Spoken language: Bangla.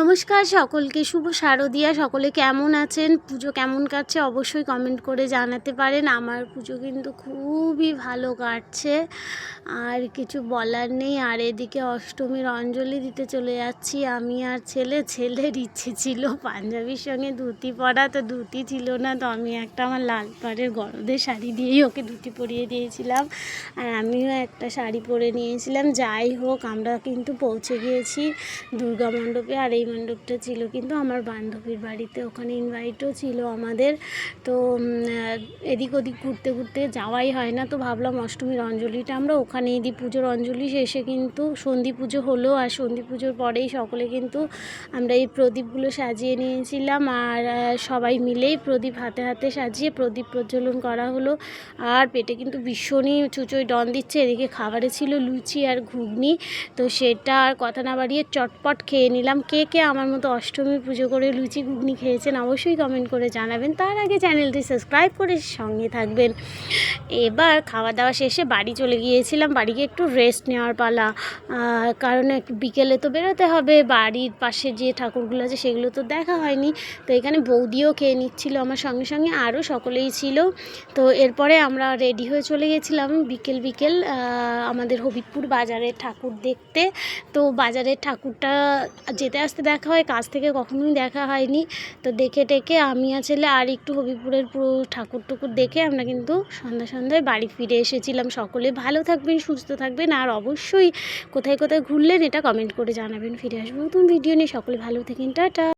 নমস্কার সকলকে, শুভ শারদিয়া। সকলে কেমন আছেন? পুজো কেমন কাটছে? অবশ্যই কমেন্ট করে জানাতে পারেন। আমার পুজো কিন্তু খুবই ভালো কাটছে। আর কিছু বলার নেই। আর এদিকে অষ্টমীর অঞ্জলি দিতে চলে যাচ্ছি। আমি আর ছেলে, ছেলের ইচ্ছে ছিল পাঞ্জাবির সঙ্গে ধুতি পরা, তো ধুতি ছিল না, তো আমি একটা আমার লাল পাড়ের গরদের শাড়ি দিয়েই ওকে ধুতি পরিয়ে দিয়েছিলাম। আর আমিও একটা শাড়ি পরে নিয়েছিলাম। যাই হোক, আমরা কিন্তু পৌঁছে গিয়েছি দুর্গা মণ্ডপে। আর এই মণ্ডপটা ছিল, কিন্তু আমার বান্ধবীর বাড়িতে ওখানে ইনভাইটও ছিল আমাদের। তো এদিক ওদিক ঘুরতে ঘুরতে যাওয়াই হয় না, তো ভাবলাম অষ্টমীর অঞ্জলিটা আমরা ওখানেই দিই। পুজোর অঞ্জলি শেষে কিন্তু সন্ধি পুজো হলো, আর সন্ধি পুজোর পরেই সকলে কিন্তু আমরা এই প্রদীপগুলো সাজিয়ে নিয়েছিলাম, আর সবাই মিলেই প্রদীপ হাতে হাতে সাজিয়ে প্রদীপ প্রজ্বলন করা হলো। আর পেটে কিন্তু ভীষণই চুচোই ডন দিচ্ছে, এদিকে খাবারে ছিল লুচি আর ঘুগনি, তো সেটা আর কথা না বাড়িয়ে চটপট খেয়ে নিলাম। কে কে আমার মতো অষ্টমী পুজো করে লুচি, ঘুগনি খেয়েছেন অবশ্যই কমেন্ট করে জানাবেন। তার আগে চ্যানেলটি সাবস্ক্রাইব করে সঙ্গে থাকবেন। এবার খাওয়া দাওয়া শেষে বাড়ি চলে গিয়েছিলাম। বাড়িকে একটু রেস্ট নেওয়ার পালা। কারণ বিকেলে তো বেরোতে হবে। বাড়ির পাশে যে ঠাকুরগুলো আছে সেগুলো তো দেখা হয়নি। তো এখানে বৌদিও খেয়ে নিচ্ছিল আমার সঙ্গে সঙ্গে, আরও সকলেই ছিল। তো এরপরে আমরা রেডি হয়ে চলে গেছিলাম বিকেল বিকেল আমাদের হবিবপুর বাজারের ঠাকুর দেখতে। তো বাজারের ঠাকুরটা যেতে আসতে দেখা হয় কাছ থেকে কখনোই দেখা হয়নি। তো দেখে টেকে আমি আর ছেলে আর একটু হবিপুরের পুরো ঠাকুর টুকুর দেখে আমরা কিন্তু সন্ধ্যা সন্ধ্যায় বাড়ি ফিরে এসেছিলাম। সকলে ভালো থাকবেন, সুস্থ থাকবেন আর অবশ্যই কোথায় কোথায় ঘুরলেন এটা কমেন্ট করে জানাবেন। ফিরে আসব নতুন ভিডিও নিয়ে। সকলে ভালো থাকেন, টাটা।